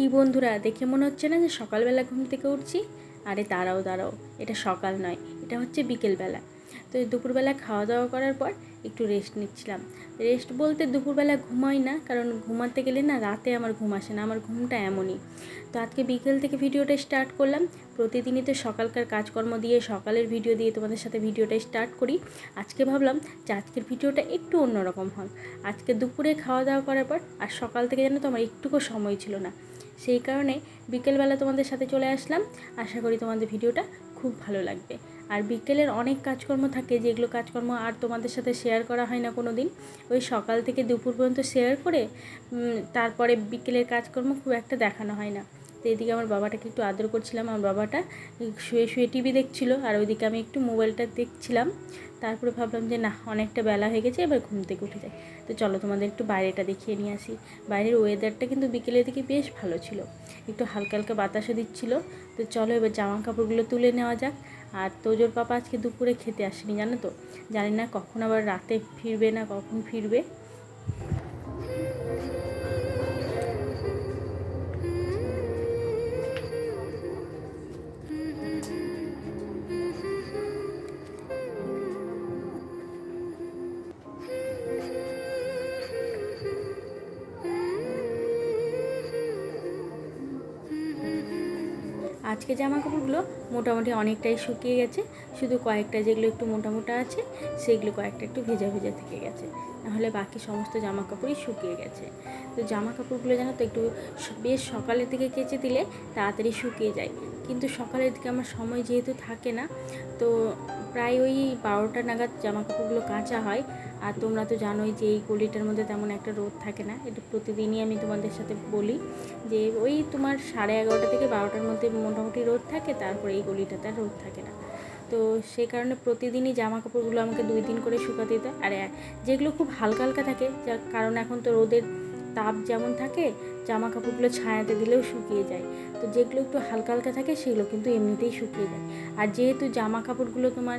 কি বন্ধুরা, দেখে মনে হচ্ছে না যে সকালবেলা ঘুম থেকে উঠছি? আরে দাঁড়াও দাঁড়াও, এটা সকাল নয়, এটা হচ্ছে বিকেলবেলা। তো দুপুরবেলা খাওয়া দাওয়া করার পর একটু রেস্ট নিচ্ছিলাম। রেস্ট বলতে দুপুরবেলা ঘুমাই না, কারণ ঘুমাতে গেলে না রাতে আমার ঘুম আসে না, আমার ঘুমটা এমনই। তো আজকে বিকেল থেকে ভিডিওটা স্টার্ট করলাম। প্রতিদিনই তো সকালকার কাজকর্ম দিয়ে সকালের ভিডিও দিয়ে তোমাদের সাথে ভিডিওটা স্টার্ট করি। আজকে ভাবলাম যে আজকের ভিডিওটা একটু অন্যরকম হয় আজকে দুপুরে খাওয়া দাওয়া করার পর আর সকাল থেকে যেন তো আমার একটুকু সময় ছিল না। সেই কারণে বিকেলবেলা তোমাদের সাথে চলে আসলাম। আশা করি তোমাদের ভিডিওটা খুব ভালো লাগবে। আর বিকেলের অনেক কাজকর্ম থাকে, যেগুলো কাজকর্ম আর তোমাদের সাথে শেয়ার করা হয় না কোনো দিন ওই সকাল থেকে দুপুর পর্যন্ত শেয়ার করে তারপরে বিকেলের কাজকর্ম খুব একটা দেখানো হয় না। তো এদিকে আমার বাবাটাকে একটু আদর করছিলাম। আমার বাবাটা শুয়ে শুয়ে টিভি দেখছিল, আর ওইদিকে আমি একটু মোবাইলটা দেখছিলাম। তারপরে ভাবলাম যে না, অনেকটা বেলা হয়ে গেছে, এবার ঘুম থেকে উঠে যায় তো চলো তোমাদের একটু বাইরেটা দেখিয়ে নিয়ে আসি। বাইরের ওয়েদারটা কিন্তু বিকেলের দিকে বেশ ভালো ছিল। একটু হালকা হালকা বাতাসও দিচ্ছিল। তো চলো এবার জামা কাপড়গুলো তুলে নেওয়া যাক। আর তোজোর পাপা আজকে দুপুরে খেতে আসেনি, জানো তো? জানি না কখন আবার রাতে ফিরবে না কখন ফিরবে। আজকে জামা কাপড়গুলো মোটামুটি অনেকটাই শুকিয়ে গেছে। শুধু কয়েকটা যেগুলো একটু মোটা মোটা আছে সেগুলো কয়েকটা একটু ভেজা ভেজা থেকে গেছে। নাহলে বাকি সমস্ত জামা কাপড়ই শুকিয়ে গেছে। তো জামা কাপড়গুলো যেন তো, একটু বেশ সকালের দিকে কেচে দিলে তাড়াতাড়ি শুকিয়ে যায়। কিন্তু সকালের দিকে আমার সময় যেহেতু থাকে না, তো প্রায় ওই বারোটা নাগাদ জামা কাপড়গুলো কাঁচা হয়। আর তোমরা তো জানোই যে এই গলিটার মধ্যে তেমন একটা রোদ থাকে না। এটা প্রতিদিনই আমি তোমাদের সাথে বলি যে ওই তোমার সাড়ে এগারোটা থেকে বারোটার মধ্যে মোটামুটি রোদ থাকে, তারপরে এই গলিটাতে আর রোদ থাকে না। তো সেই কারণে প্রতিদিনই জামা কাপড়গুলো আমাকে দুই দিন করে শুকাতে দিতে। আর যেগুলো খুব হালকা হালকা থাকে যার কারণ এখন তো রোদের তাপ যেমন থাকে জামা কাপড়গুলো ছায়াতে দিলেও শুকিয়ে যায়। তো যেগুলো একটু হালকা হালকা থাকে, সেগুলো কিন্তু এমনিতেই শুকিয়ে যায়। আর যেহেতু জামা কাপড়গুলো তোমার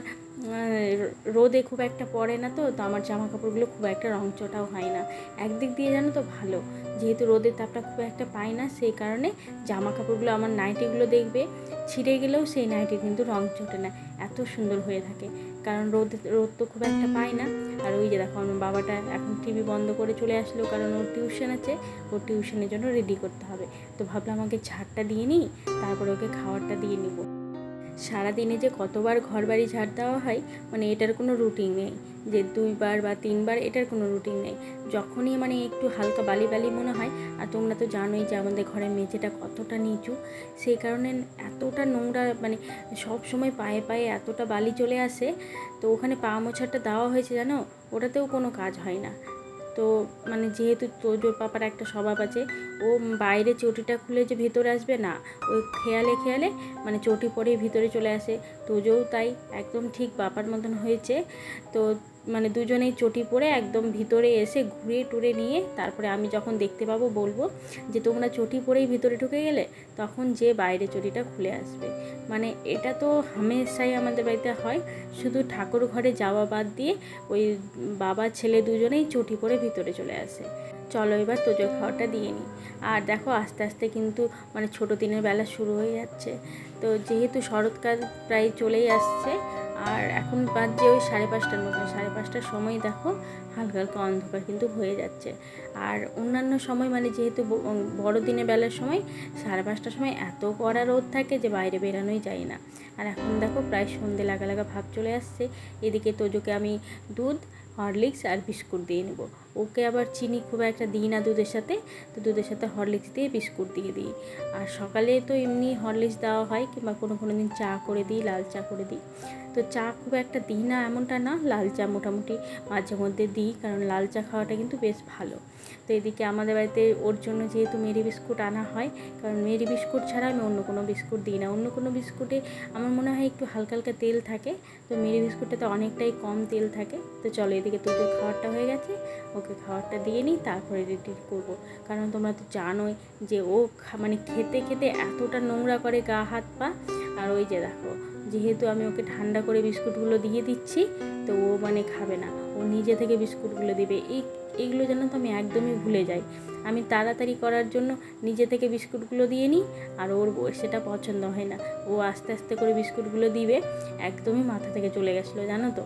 রোদে খুব একটা পড়ে না তো তো আমার জামা কাপড়গুলো খুব একটা রংচটাও হয় না। একদিক দিয়ে জানো তো ভালো, যেহেতু রোদের তাপটা খুব একটা পায় না, সেই কারণে জামা কাপড়গুলো আমার নাইটিগুলো দেখবে, ছিঁড়ে গেলেও সেই নাইটি কিন্তু রং চটে না, এত সুন্দর হয়ে থাকে। কারণ রোদ রোদ তো খুব একটা পায় না, আর ওই যে দেখো আমার বাবাটা এখন টিভি বন্ধ করে চলে আসলো, কারণ ওর টিউশন আছে, ওর টিউশনের জন্য রেডি করতে হবে। তো ভাবলাম আমাকে ঝাড়টা দিয়ে নিই, তারপরে ওকে খাবারটা দিয়ে নিব। সারাদিনে যে কতবার ঘর বাড়ি ঝাড় দেওয়া হয় মানে এটার কোনো রুটিন নেই। যে দুইবার বা তিনবার এটার কোনো রুটিন নেই। যখনই মানে একটু হালকা বালি বালি মনে হয়, আর তোমরা তো জানোই যে আমাদের ঘরের মেঝেটা কতটা নিচু, সেই কারণে এতটা নোংরা মানে সব সময় পায়ে পায়ে এতটা বালি চলে আসে, তো ওখানে পা মোছারটা দেওয়া হয়েছে জানো? ওটাতেও কোনো কাজ হয় না। তো মানে যেহেতু তোজোর পাপার একটা স্বভাব আছে, ও বাইরে চটিটা খুলে যে ভেতরে আসবে না, ওই খেয়ালে খেয়ালে মানে চটি পরেই ভিতরে চলে আসে। তোজোও তাই, একদম ঠিক বাপার মতন হয়েছে। তো মানে দুজনেই চটি পরে একদম ভিতরে এসে ঘুরে টুরে নিয়ে তারপরে আমি যখন দেখতে পাবো, বলব যে তোমরা চটি পরেই ভিতরে ঢুকে গেলে, তখন যে বাইরে চটিটা খুলে আসবে। মানে এটা তো হামেশাই আমাদের বাড়িতে হয়, শুধু ঠাকুর ঘরে যাওয়া বাদ দিয়ে ওই বাবা, ছেলে দুজনেই চটি পরে ভিতরে চলে আসে। চলো এবার তোজোর খাওয়াটা দিয়ে নিই। আর দেখো আস্তে আস্তে কিন্তু মানে ছোটো দিনের বেলা শুরু হয়ে যাচ্ছে। তো যেহেতু শরৎকাল প্রায় চলেই আসছে আর এখন বাজছে ওই সাড়ে পাঁচটার মতো। সাড়ে পাঁচটার সময় দেখো হালকা হালকা অন্ধকার কিন্তু হয়ে যাচ্ছে। আর অন্যান্য সময় মানে যেহেতু বড়দিনে বেলার সময় সাড়ে পাঁচটার সময় এত কড়া রোদ থাকে যে বাইরে বেরানোই যায় না। আর এখন দেখো প্রায় সন্ধে লাগা লাগা ভাব চলে আসছে। এদিকে তোজোকে আমি দুধ হরলিক্স আর বিস্কুট দিয়ে নেব। ওকে আবার চিনি খুব একটা দিই না দুধের সাথে, তো দুধের সাথে হরলিক্স দিয়ে বিস্কুট দিয়ে দিই। আর সকালে তো এমনি হরলিক্স দেওয়া হয় কিংবা কোনো কোনো দিন চা করে দিই, লাল চা করে দিই। তো চা খুব একটা দিই না, এমনটা না, লাল চা মোটামুটি মাঝে মধ্যে দিই, কারণ লাল চা খাওয়াটা কিন্তু বেশ ভালো। তো এদিকে আমাদের বাড়িতে ওর জন্য যেহেতু মেরি বিস্কুট আনা হয়, কারণ মেরি বিস্কুট ছাড়া আমি অন্য কোনো বিস্কুট দিই না। অন্য কোনো বিস্কুটে আমার মনে হয় একটু হালকা হালকা তেল থাকে, তো মেরি বিস্কুটটাতে অনেকটাই কম তেল থাকে। তো চলো এদিকে তোদের খাবারটা হয়ে গেছে, ওকে খাবারটা দিয়ে নিই, তারপরে রেডি করব। কারণ তোমরা তো জানোই যে ও মানে খেতে খেতে এতটা নোংরা করে গা, হাত, পা। আর ওই যে দেখো, যেহেতু আমি ওকে ঠান্ডা করে বিস্কুটগুলো দিয়ে দিচ্ছি, তো ও মানে খাবে না। ও নিজে থেকে বিস্কুটগুলো দিবে। এই এইগুলো যেন তো আমি একদমই ভুলে যাই। আমি তাড়াতাড়ি করার জন্য নিজে থেকে বিস্কুটগুলো দিয়ে নিই, আর ওর সেটা পছন্দ হয় না। ও আস্তে আস্তে করে বিস্কুটগুলো দিবে, একদমই মাথা থেকে চলে গেছিল, জানো তো?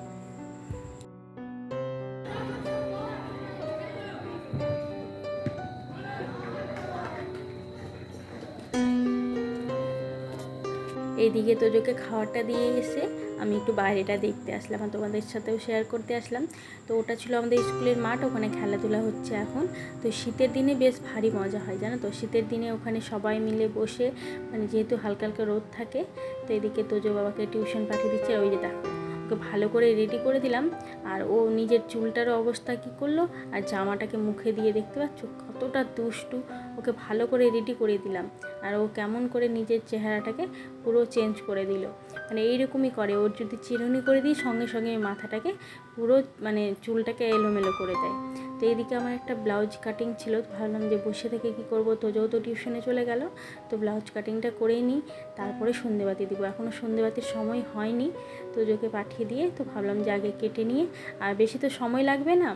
এইদিকে তোজোকে খাওয়ারটা দিয়ে এসে আমি একটু বাইরেটা দেখতে আসলাম আর তোমাদের সাথেও শেয়ার করতে আসলাম। তো ওটা ছিল আমাদের স্কুলের মাঠ, ওখানে খেলাধুলা হচ্ছে এখন। তো শীতের দিনে বেশ ভারী মজা হয়, জানো তো? শীতের দিনে ওখানে সবাই মিলে বসে মানে যেহেতু হালকা হালকা রোদ থাকে, তো এদিকে তোজো বাবাকে টিউশন পাঠিয়ে দিচ্ছে, ওই যে দেখো। ওকে ভালো করে রেডি করে দিলাম। আর ও নিজের চুলটারও অবস্থা কি করল? আর জামাটাকে মুখে দিয়ে দেখতে পাচ্ছ? কতটা দুষ্টু। ওকে ভালো করে রেডি করে দিলাম। আর ও কেমন করে নিজের চেহারাটাকে পুরো চেঞ্জ করে দিল। মানে এইরকমই করে। ওর যদি চিরুনি করে দিই, সঙ্গে সঙ্গে মাথাটাকে পুরো মানে চুলটাকে এলোমেলো করে দেয়। তো এইদিকে আমার একটা ব্লাউজ কাটিং ছিল। ভাবলাম যে বসে থেকে কি করব? তো টিউশনে চলে গেল। তো ব্লাউজ কাটিংটা করেই নিই। তারপরে সন্ধেবাতি দিব। এখনও সন্ধেবাতির সময় হয়নি। তো তোজোকে পাঠিয়ে দিয়ে তো ভাবলাম যে আগে কেটে নিয়ে, আর বেশি তো সময় লাগবে না।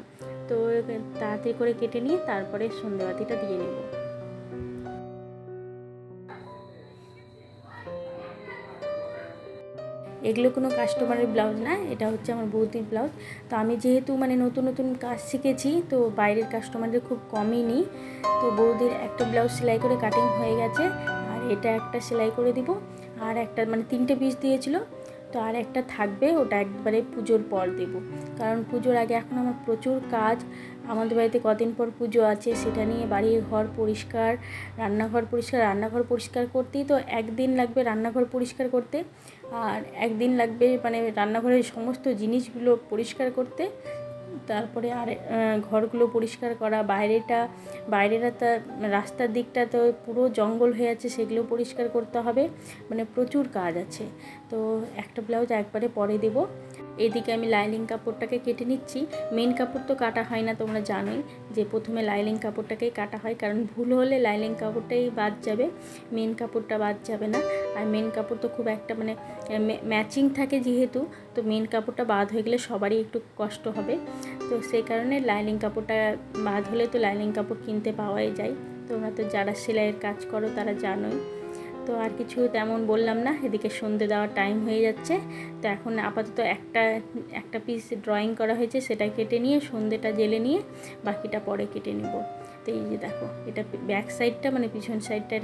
তো তাড়াতাড়ি করে কেটে নিয়ে তারপরে সন্ধেবাতিটা দিয়ে নেব। এগুলো কোনো কাস্টমারের ব্লাউজ না, এটা হচ্ছে আমার বৌদির ব্লাউজ তো আমি যেহেতু মানে নতুন নতুন কাজ শিখেছি, তো বাইরের কাস্টমারদের খুব কমই নিই। তো বৌদির একটা ব্লাউজ সেলাই করে কাটিং হয়ে গেছে, আর এটা একটা সেলাই করে দিব। আর একটা মানে তিনটে পিস দিয়েছিল, তো আর একটা থাকবে, ওটা একবারে পুজোর পর দেব। কারণ পুজোর আগে এখন আমার প্রচুর কাজ, আমাদের বাড়িতে কদিন পর পুজো আছে, সেটা নিয়ে বাড়ির ঘর পরিষ্কার, রান্নাঘর পরিষ্কার রান্নাঘর পরিষ্কার করতেই তো একদিন লাগবে রান্নাঘর পরিষ্কার করতে। আর একদিন লাগবে মানে রান্নাঘরের সমস্ত জিনিসগুলো পরিষ্কার করতে। তারপরে আর ঘরগুলো পরিষ্কার করা, বাইরেটা বাইরেটা তা রাস্তার দিকটা তো পুরো জঙ্গল হয়ে আছে, সেগুলো পরিষ্কার করতে হবে। মানে প্রচুর কাজ আছে। তো একটা ব্লাউজ একবারে পরে দেব। এদিকে আমি লাইলিং কাপড়টাকে কেটে নিচ্ছি। মেন কাপড় তো কাটা হয় না, তোমরা জানোই যে প্রথমে লাইলিং কাপড়টাকেই কাটা হয়, কারণ ভুল হলে লাইলিং কাপড়টাই বাদ যাবে মেন কাপড়টা বাদ যাবে না। আর মেন কাপড় তো খুব একটা মানে ম্যাচিং থাকে যেহেতু, তো মেন কাপড়টা বাদ হয়ে গেলে সবারই একটু কষ্ট হবে। তো সেই কারণে লাইলিং কাপড়টা বাদ হলে তো লাইনিং কাপড় কিনতে পাওয়াই যায়। তোমরা তো যারা সেলাইয়ের কাজ করো তারা জানোই। তো আর কিছু তেমন বললাম না, এদিকে সন্ধে দেওয়ার টাইম হয়ে যাচ্ছে। তো এখন আপাতত একটা একটা পিস ড্রয়িং করা হয়েছে, সেটা কেটে নিয়ে সন্ধেটা জেলে নিয়ে বাকিটা পরে কেটে নেব। তো এই যে দেখো, এটা ব্যাক সাইডটা মানে পিছন সাইডটা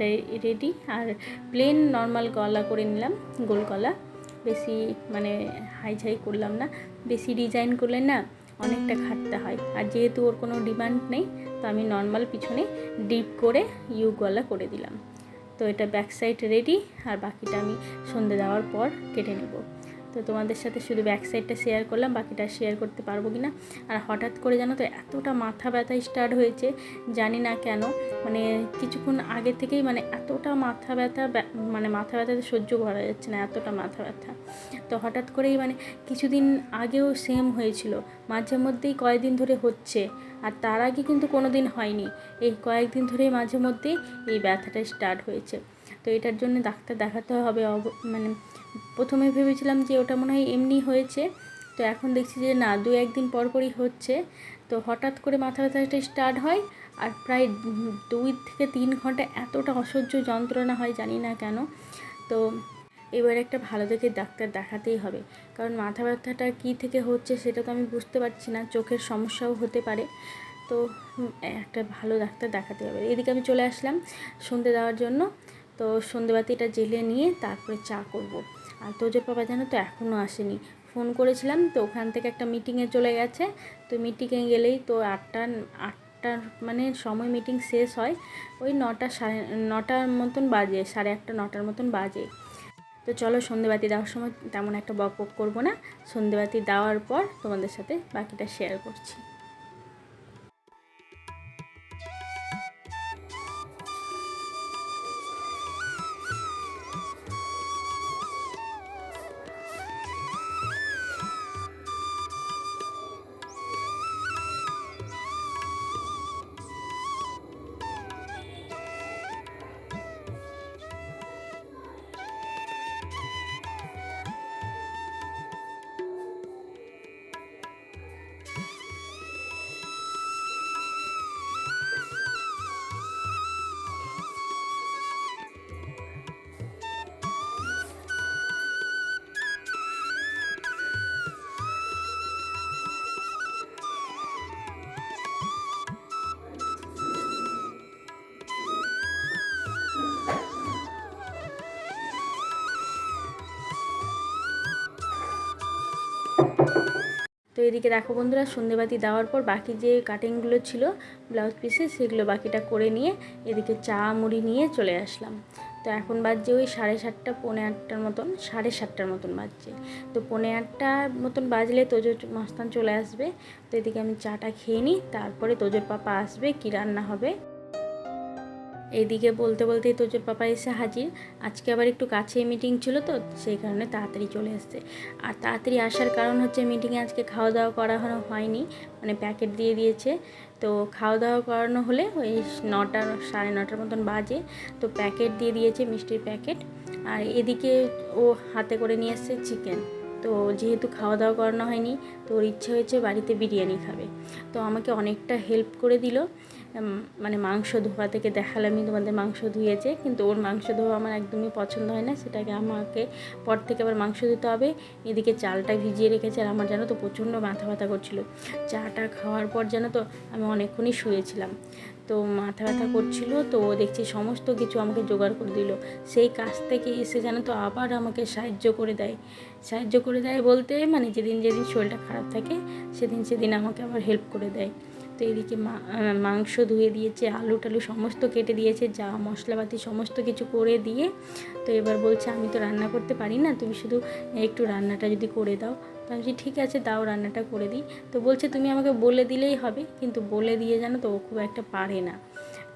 রেডি আর প্লেন নর্মাল গলা করে নিলাম, গোল গলা। বেশি মানে হাইঝাই করলাম না, বেশি ডিজাইন করলে না অনেকটা খাটতে হয়। আর যেহেতু ওর কোনো ডিমান্ড নেই, তো আমি নর্মাল পিছনে ডিপ করে ইউ গলা করে দিলাম। তো এটা ব্যাক সাইড রেডি আর বাকিটা আমি সন্ধে দেওয়ার পর কেটে নেব। তো তোমাদের সাথে শুধু ব্যাক সাইডটা শেয়ার করলাম, বাকিটা শেয়ার করতে পারব কি না আর হঠাৎ করে জানো তো, এতটা মাথা ব্যথা স্টার্ট হয়েছে, জানি না কেন। মানে কিছুক্ষণ আগে থেকেই মানে এতটা মাথা ব্যথা, ব্যা- মানে মাথা ব্যথাতে সহ্য করা যাচ্ছে না, এতটা মাথা ব্যথা। তো হঠাৎ করেই মানে কিছুদিন আগেও সেম হয়েছিল। মাঝে মধ্যেই কয়েকদিন ধরে হচ্ছে, আর তার আগে কিন্তু কোনো দিন হয়নি। এই কয়েকদিন ধরেই মাঝে মধ্যেই এই ব্যথাটা স্টার্ট হয়েছে। তো এটার জন্য ডাক্তার দেখাতে হবে মানে প্রথমে ভেবেছিলাম যে ওটা মনে হয় এমনি হয়েছে। তো এখন দেখছি যে না, দু একদিন পর পরই হচ্ছে। তো হঠাৎ করে মাথা ব্যথাটা স্টার্ট হয় আর প্রায় দুই থেকে তিন ঘণ্টা এতটা অসহ্য যন্ত্রণা হয় জানি না কেন। তো এবার একটা ভালো দেখে ডাক্তার দেখাতেই হবে। কারণ মাথা ব্যথাটা কী থেকে হচ্ছে সেটা তো আমি বুঝতে পারছি না, চোখের সমস্যাও হতে পারে। তো একটা ভালো ডাক্তার দেখাতে হবে। এদিকে আমি চলে আসলাম সন্ধে দেওয়ার জন্য। তো সন্ধেবাতিটা জেলে নিয়ে তারপরে চা করব। আর তোজোর বাবা জানো তো এখনও আসেনি। ফোন করেছিলাম তো ওখান থেকে একটা মিটিংয়ে চলে গেছে। তো মিটিংয়ে গেলেই তো আটটা, আটটার মানে সময় মিটিং শেষ হয়। ওই নটা সাড়ে নটার মতন বাজে, সাড়ে আটটা, নটার মতন বাজে। তো চলো সন্ধেবাতি দেওয়ার সময় তেমন একটা বক বক করব না। সন্ধেবাতি দেওয়ার পর তোমাদের সাথে বাকিটা শেয়ার করছি। এদিকে দেখো বন্ধুরা, সন্ধেবাতি দেওয়ার পর বাকি যে কাটিংগুলো ছিল ব্লাউজ পিসে সেগুলো বাকিটা করে নিয়ে এদিকে চা মুড়ি নিয়ে চলে আসলাম। তো এখন বাজছে ওই সাড়ে সাতটা, পৌনে আটটার মতন, সাড়ে সাতটার মতন বাজছে। তো পৌনে আটটার মতন বাজলে তোজোর মাস্তান চলে আসবে। তো এদিকে আমি চাটা খেয়ে নিই, তারপরে তোজোর পাপা আসবে, কী রান্না হবে। এদিকে বলতে বলতেই তোজোর পাপা এসে হাজির, আজকে আবার একটু কাছে মিটিং ছিল তো, সেই কারণে তাড়াতাড়ি চলে এসছে। আর তাড়াতাড়ি আসার কারণ হচ্ছে মিটিংয়ে আজকে খাওয়া দাওয়া করানো হয়নি মানে প্যাকেট দিয়ে দিয়েছে। তো খাওয়া দাওয়া করানো হলে ওই নটা, সাড়ে নটার মতন বাজে, তো প্যাকেট দিয়ে দিয়েছে মিষ্টির প্যাকেট আর এদিকে ও হাতে করে নিয়ে এসছে চিকেন তো যেহেতু খাওয়া দাওয়া করানো হয়নি তো ওর ইচ্ছে হয়েছে বাড়িতে বিরিয়ানি খাবে। তো আমাকে অনেকটা হেল্প করে দিল। মানে মাংস ধোয়া থেকে দেখালামই তোমাদের মাংস ধুয়েছে, কিন্তু ওর মাংস ধোয়া আমার একদমই পছন্দ হয় না, সেটাকে আমাকে পর থেকে আবার মাংস দিতে হবে। এদিকে চালটা ভিজিয়ে রেখেছে আর আমার জানো তো প্রচণ্ড মাথা ব্যথা করছিল। চাটা খাওয়ার পর জানো তো আমি অনেকক্ষণই শুয়েছিলাম। তো মাথা ব্যথা করছিল, তো ও দেখছি সমস্ত কিছু আমাকে জোগাড় করে দিল। সেই কাজ থেকে এসে যেন তো আবার আমাকে সাহায্য করে দেয়। সাহায্য করে দেয় বলতে মানে যেদিন যেদিন শরীরটা খারাপ থাকে, সেদিন সেদিন আমাকে আবার হেল্প করে দেয়। তো এদিকে মাংস ধুয়ে দিয়েছে, আলু টালু সমস্ত কেটে দিয়েছে, যা মশলাপাতি সমস্ত কিছু করে দিয়ে। তো এবার বলছে, আমি তো রান্না করতে পারি না, তুমি শুধু একটু রান্নাটা যদি করে দাও। তো আমি ঠিক আছে, দাও, রান্নাটা করে দিই। তো বলছে, তুমি আমাকে বলে দিলেই হবে। কিন্তু বলে দিয়ে জানো তো, ও খুব একটা পারে না।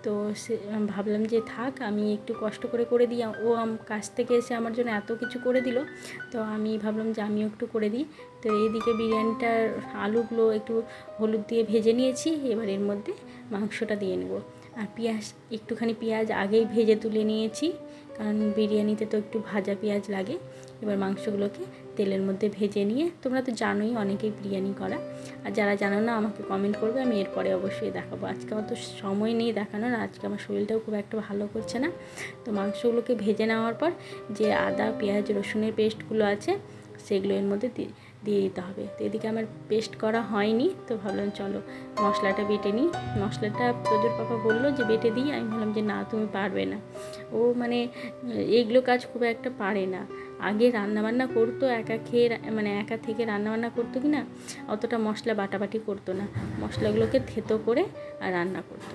তো সে ভাবলাম যে থাক, আমি একটু কষ্ট করে করে দিই। ও কাছ থেকে এসে আমার জন্য এত কিছু করে দিল, তো আমি ভাবলাম যে আমিও একটু করে দিই। তো এইদিকে বিরিয়ানিটার আলুগুলো একটু হলুদ দিয়ে ভেজে নিয়েছি, এবার এর মধ্যে মাংসটা দিয়ে নেব। আর পেঁয়াজ, একটুখানি পেঁয়াজ আগেই ভেজে তুলে নিয়েছি, কারণ বিরিয়ানিতে তো একটু ভাজা পেঁয়াজ লাগে, এবার মাংসগুলোকে তেলের মধ্যে ভেজে নিয়ে, তোমরা তো জানোই অনেকেই বিরিয়ানি করা। আর যারা জানো না, আমাকে কমেন্ট করবে, আমি এরপরে অবশ্যই দেখাবো। আজকে অত সময় নেই দেখানোর, আজকে আমার শরীরটাও খুব একটা ভালো করছে না। তো মাংসগুলোকে ভেজে নেওয়ার পর যে আদা, পেঁয়াজ, রসুনের পেস্টগুলো আছে, সেগুলো এর মধ্যে দিয়ে দিতে হবে। তো এদিকে আমার পেস্ট করা হয়নি, তো ভাবলাম চলো মশলাটা বেটে নিই। মশলাটা প্রজোর পাপা বলল যে বেটে দিই, আমি ভাবলাম যে না, তুমি পারবে না। ও মানে এইগুলো কাজ খুব একটা পারে না। আগে রান্নাবান্না করতো, একা খেয়ে মানে একা থেকে রান্নাবান্না করতো কি না, অতটা মশলা বাটাবাটি করতো না। মশলাগুলোকে থেতো করে আর রান্না করতো।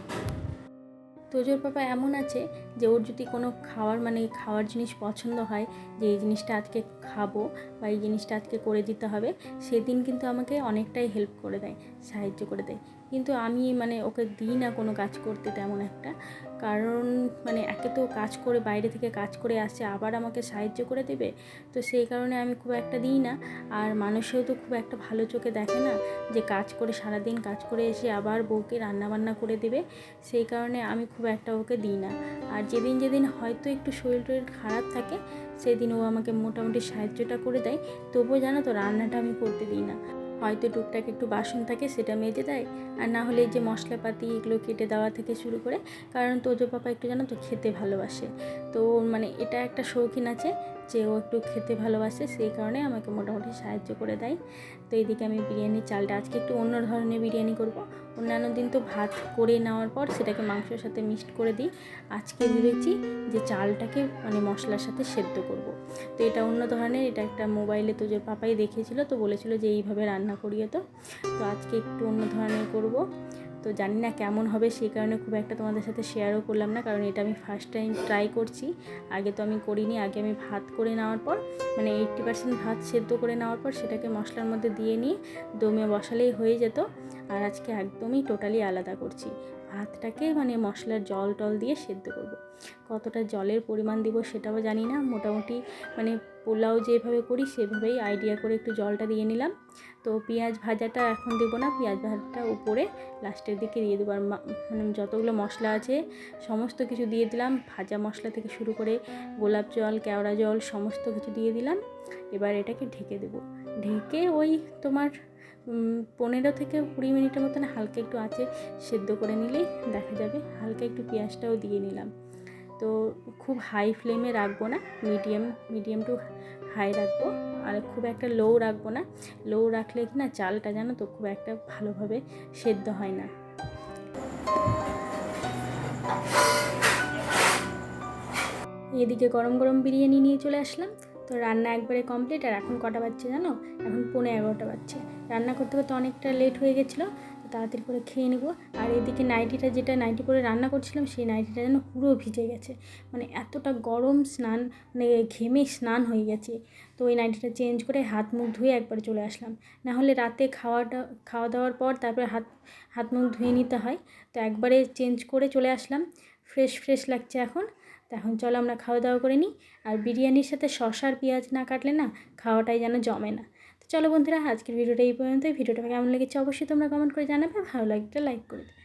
তোজোর পাপা এমন আছে যে, ওর যদি কোনো খাওয়ার মানে খাওয়ার জিনিস পছন্দ হয়, যে এই জিনিসটা আজকে খাব বা এই জিনিসটা আজকে করে দিতে হবে, সেদিন কিন্তু আমাকে অনেকটাই হেল্প করে দেয়, সাহায্য করে দেয়। কিন্তু আমি মানে ওকে দিই না কোনো কাজ করতে তেমন একটা। কারণ মানে একে তো কাজ করে বাইরে থেকে কাজ করে আসছে, আবার আমাকে সাহায্য করে দেবে। তো সেই কারণে আমি খুব একটা দিই না। আর মানুষেও তো খুব একটা ভালো চোখে দেখে না যে কাজ করে সারাদিন কাজ করে এসে আবার বউকে রান্নাবান্না করে দেবে। সেই কারণে আমি খুব একটা ওকে দিই না। আর যেদিন যেদিন হয়তো একটু শরীর টরীর খারাপ থাকে, সেদিন ও আমাকে মোটামুটি সাহায্যটা করে দেয়। তবুও জানো তো রান্নাটা আমি করতে দিই না। হয়তো টুকটাক একটু বাসন থাকে সেটা মেজে দেয়। আর না হলে এই যে মশলাপাতি এগুলো কেটে দেওয়া থেকে শুরু করে, কারণ তোজো পাপা একটু জানো তো খেতে ভালোবাসে। তো মানে এটা একটা শৌখিন আছে যে ও একটু খেতে ভালোবাসে, সেই কারণে আমাকে মোটামুটি সাহায্য করে দেয়। তো এইদিকে আমি বিরিয়ানির চালটা আজকে একটু অন্য ধরনের বিরিয়ানি করব। অন্যান্য দিন তো ভাত করে নেওয়ার পর সেটাকে মাংসের সাথে মিক্সড করে দিই। আজকে ভেবেছি যে চালটাকে মানে মশলার সাথে সেদ্ধ করব। তো এটা অন্য ধরনের, এটা একটা মোবাইলে তো যে পাপাই দেখিয়েছিল, তো বলেছিল যে এইভাবে রান্না করিয়ে তো তো আজকে একটু অন্য ধরনের করব। তো জানি না কেমন হবে, সেই কারণে খুব একটা তোমাদের সাথে শেয়ারও করলাম না, কারণ এটা আমি ফার্স্ট টাইম ট্রাই করছি। আগে তো আমি করিনি, আগে আমি ভাত করে নেওয়ার পর মানে এইট্টি পার্সেন্ট ভাত সেদ্ধ করে নেওয়ার পর সেটাকে মশলার মধ্যে দিয়ে নিয়ে দমে বসালেই হয়ে যেত। আর আজকে একদমই টোটালি আলাদা করছি। ভাতটাকে মানে মশলার জল টল দিয়ে সেদ্ধ করব। কতটা জলের পরিমাণ দিব সেটাও জানি না। মোটামুটি মানে পোলাও যেভাবে করি সেভাবেই আইডিয়া করে একটু জলটা দিয়ে নিলাম। তো পেঁয়াজ ভাজাটা এখন দেবো না, পেঁয়াজ ভাজাটা উপরে লাস্টের দিকে দিয়ে দেবো। আর মানে যতগুলো মশলা আছে সমস্ত কিছু দিয়ে দিলাম। ভাজা মশলা থেকে শুরু করে গোলাপ জল, কেওড়া জল সমস্ত কিছু দিয়ে দিলাম। এবার এটাকে ঢেকে দেবো। ঢেকে ওই তোমার পনেরো থেকে কুড়ি মিনিটের মতন হালকা একটু আছে সেদ্ধ করে নিলেই দেখা যাবে হালকা একটু পেঁয়াজটাও দিয়ে নিলাম। তো খুব হাই ফ্লেমে রাখব না মিডিয়াম মিডিয়াম টু হাই রাখব। আর খুব একটা লো রাখব না লো রাখলে কি না চালটা জানো তো খুব একটা ভালোভাবে সেদ্ধ হয় না। এদিকে গরম গরম বিরিয়ানি নিয়ে চলে আসলাম। তো রান্না একবারে কমপ্লিট আর এখন কটা বাজছে জানো? এখন পৌনে এগারোটা বাজছে। রান্না করতে করতে অনেকটা লেট হয়ে গেছিল তাড়াতাড়ি করে খেয়ে নেব। আর এদিকে নাইটিটা যেটা নাইটি পরে রান্না করছিলাম, সেই নাইটিটা যেন পুরো ভিজে গেছে। মানে এতটা গরম স্নান মানে ঘেমে স্নান হয়ে গেছে। তো ওই নাইটিটা চেঞ্জ করে হাত মুখ ধুয়ে একবার চলে আসলাম। না হলে রাতে খাওয়াটা, খাওয়া দাওয়ার পর তারপরে হাত হাত মুখ ধুয়ে নিতে হয়। তো একবারে চেঞ্জ করে চলে আসলাম। ফ্রেশ ফ্রেশ লাগছে এখন। এখন চলো আমরা খাওয়া দাওয়া করে নিই। আর বিরিয়ানির সাথে শশার পেঁয়াজ না কাটলে না খাওয়াটাই যেন জমে না। তো চলো বন্ধুরা, আজকের ভিডিওটা এই পর্যন্তই। ভিডিওটা কেমন লেগেছে অবশ্যই তোমরা কমেন্ট করে জানাবে। ভালো লাগলে লাইক করে দেবে